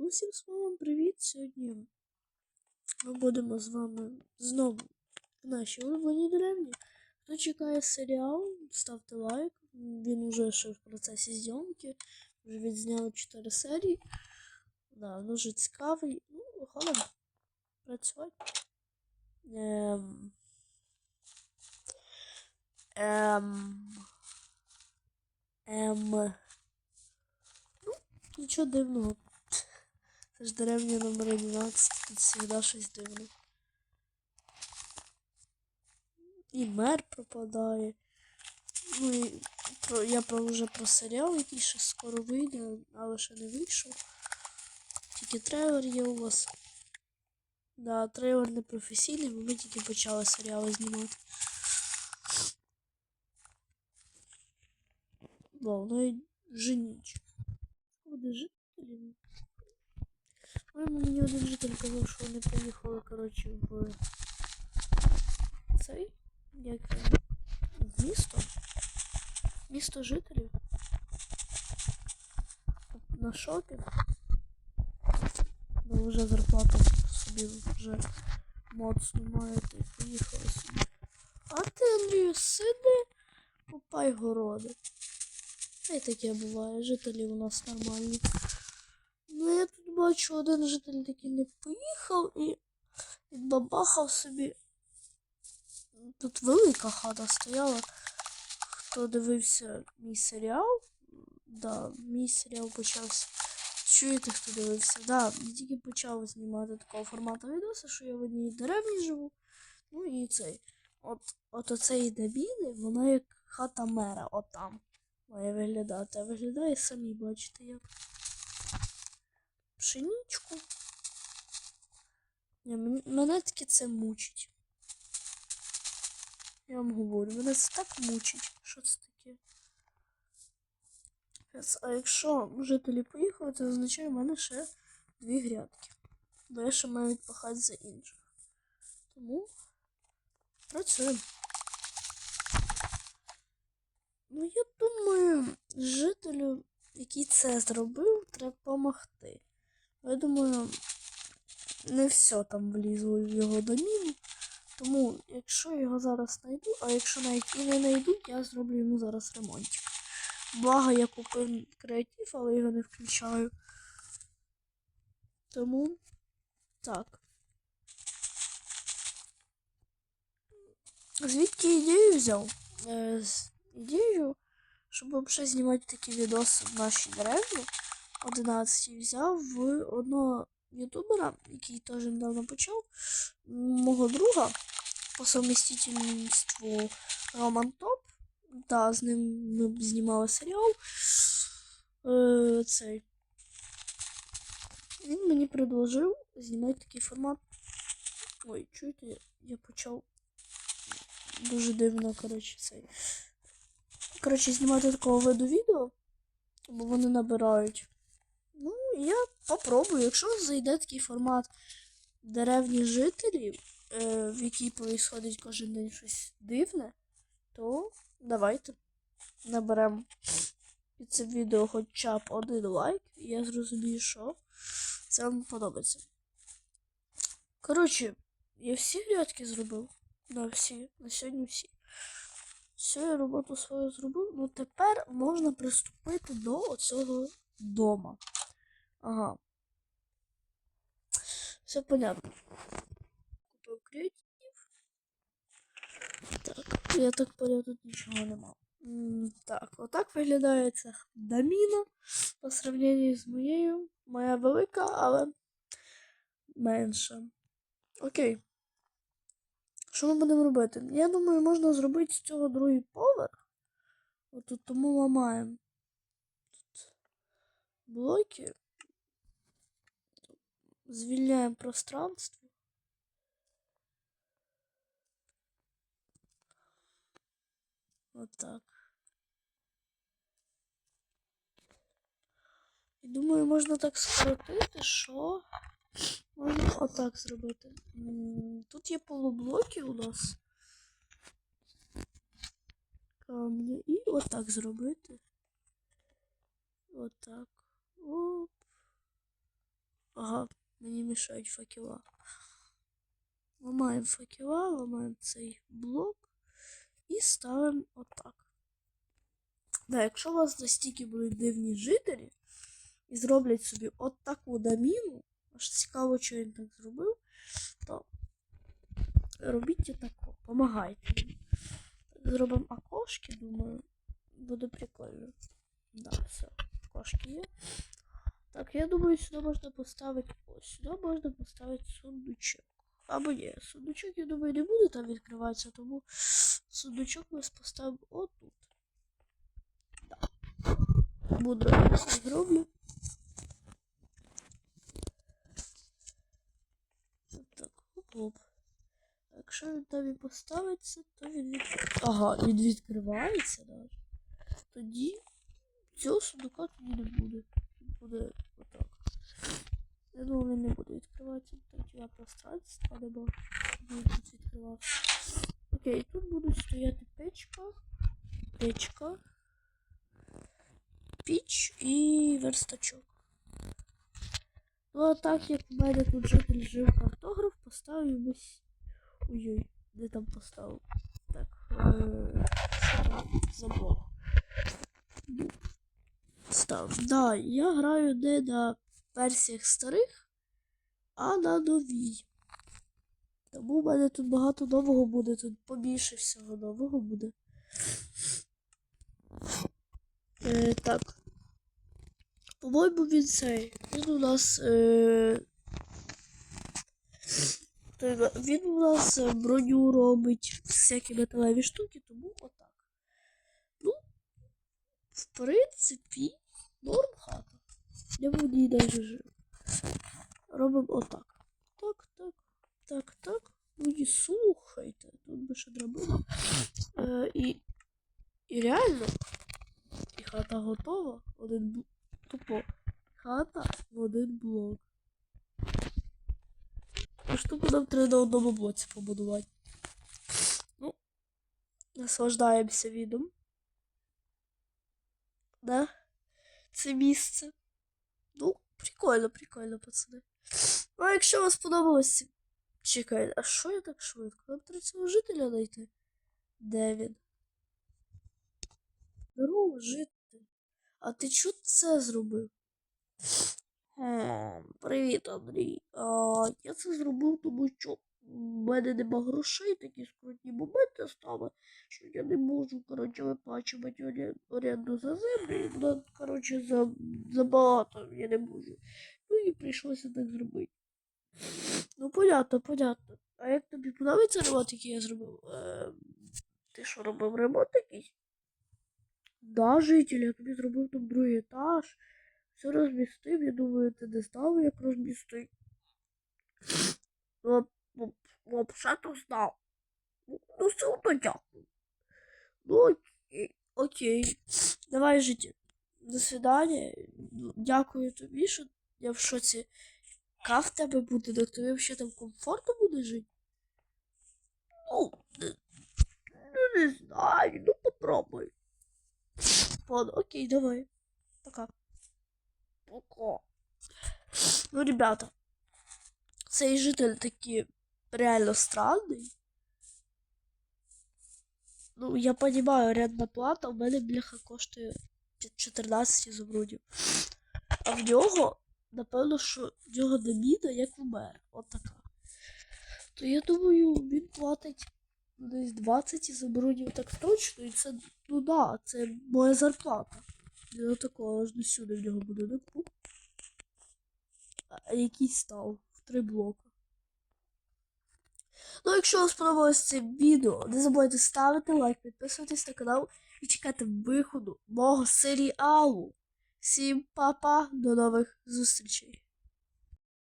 Усім словом привіт! Сьогодні ми будемо з вами знову в нашій улюбленій деревні. Хто чекає серіал, ставте лайк. Він уже ще в процесі зйомки. Вже відзняли 4 серії. Да, дуже цікавий. Ну, виходимо працювати. Ем... Ем... Ем... Ну, нічого дивного. Це ж деревня номер 11, тут завжди щось дивне. І мер пропадає. Ну і про, я про вже про серіал, який ще скоро вийде, але ще не вийшов. Тільки трейлер є у вас. Да, трейлер не професійний, бо ми тільки почали серіали знімати. Вау, навіть вже ніч. Жителі. По-моєму, мені один житель казав, що вони приїхали, коротше, в цей. Як? В місто. Місто жителів. На шопінг. Ну, вже зарплату собі вже моцно маєте і поїхали собі. А ти, Андрію, сиди, купай городи. Та й таке буває, у нас нормальні. Бачу, один житель такий не поїхав і відбабахав собі. Тут велика хата стояла. Хто дивився мій серіал? Да, мій серіал почався. Чуєте, хто дивився? Да, я тільки почав знімати такого формату відоси, що я в одній деревні живу. Ну і цей. От, от оцей дебіни, вона як хата мера, от там має виглядати. А виглядає самі, бачите як пшеничку. Мене таки це мучить. Я вам говорю, мене це так мучить. Що це таке? А якщо жителі поїхали, це означає в мене ще дві грядки. Бо я ще маю відпахати за інших. Тому працюємо. Ну, я думаю, жителю, який це зробив, треба допомогти. Я думаю, не все там влізло в його доміву. Тому, якщо його зараз знайду, а якщо навіть і не знайду, я зроблю йому зараз ремонтик. Благо я купив креатив, але його не включаю. Тому так. Звідки ідею взяв? Е, ідею, щоб взагалі знімати такі відоси в нашій деревні 11 взяв в одного ютубера, який теж недавно почав, мого друга по совмістительству Роман Топ. Да, з ним ми б знімали серіал. Е, цей. Він мені предложив знімати такий формат. Ой, чуєте, я почав дуже дивно, коротше, цей. Коротше, знімати такого виду відео, бо вони набирають. Ну, я попробую. Якщо зайде такий формат деревні жителів, е, в якій происходить кожен день щось дивне, то давайте наберемо під цим відео хоча б один лайк, і я зрозумію, що це вам подобається. Коротше, я всі грядки зробив. Да, всі. На сьогодні всі. Все, я роботу свою зробив. Ну тепер можна приступити до оцього дома. Ага. Все понятно. Купив креатив. Так, я так поняв, тут нічого нема. Так, отак виглядає ця доміна по сравненню з моєю. Моя велика, але менша. Окей. Що ми будемо робити? Я думаю, можна зробити з цього другий поверх. Отут тому ламаємо. Тут блоки. Звільняємо пространство. Отак. І думаю, можна так скоротити, що можна отак зробити. Тут є полублоки у нас. Камня. І отак зробити. Отак. Оп. Ага, мені мішають факела. Ламаємо факела, ламаємо цей блок і ставимо отак. Да, якщо у вас настільки будуть дивні жителі і зроблять собі от таку доміну, аж цікаво, що він так зробив, то робіть тако, помагайте. зробимо окошки, думаю, буде прикольно. Да, все, окошки є. Так, я думаю, сюди можна поставити ось. Сюди можна поставити сундучок. Або ні, сундучок, я думаю, не буде там відкриватися, тому сундучок ми поставимо отут. Да. Буду я це зроблю. Так, оп-оп. Якщо він там і поставиться, то він від... Ага, він відкривається навіть. Тоді цього сундука тоді не буде. Буде отак. Я думаю, він не буде відкриватися, тоді я пространство бачу. Він відкривався. Окей, тут будуть стояти печка, печка, піч і верстачок. Ну а так як у мене тут житель жив картограф, поставив ось. Ой-ой, де там поставив? Так, е... Ну, Став. Да, я граю не на версіях старих, а на новій. Тому в мене тут багато нового буде, тут побільше всього нового буде. Е, так. По-моєму, він цей. Він у нас. Е... Він у нас броню робить всякі металеві штуки, тому отак. Ну, в принципі, норм хата. Я в ній навіть жив. Робимо отак. Так, так, так, так. Ну і слухайте, тут би ще драбина. Е, і, і реально, і хата готова. Один бл... Тупо. Хата в один блок. А штуку нам треба на одному блоці побудувати. Ну, наслаждаємося відом. Да? Це місце. Ну, прикольно, прикольно, пацани. Ну, а якщо вам сподобалось. Чекай, а що я так швидко? Нам треба цього жителя знайти. Де він? Здорово, житель. А ти чого це зробив? Привіт, Андрій. А, я це зробив, тому що в мене нема грошей, такі скрутні моменти стали, що я не можу, коротше, виплачувати оренду за землю, і вона, коротше, за, забагато я не можу. Ну і прийшлося так зробити. Ну, понятно, понятно. А як тобі подобається ремонт, який я зробив? Е, ти що, робив ремонт якийсь? Да, житель, я тобі зробив там другий етаж. Все розмістив, я думаю, ти не знав, як розмістити. Ну, взагалі знав. Ну, ну, все одно дякую. Ну, окей. Давай, житель. До свидання. Дякую тобі, що я в шоці. Яка в тебе буде, так тобі ще там комфортно буде жити? Ну, ну, не знаю, ну попробуй. Ладно, окей, давай. Пока. Пока. Ну, ребята, цей житель такий реально странний. Ну, я понимаю, арендна плата у мене бляха коштує 14 ізумрудів. А в нього, напевно, що в нього доміна як у мер. От така. То я думаю, він платить десь 20 ізумрудів так точно, і це, ну да, це моя зарплата. Я такого аж до сюди в нього буде не який став в три блока. Ну, якщо вам сподобалось це відео, не забувайте ставити лайк, підписуватись на канал і чекати виходу мого серіалу. Всім па-па, до нових зустрічей!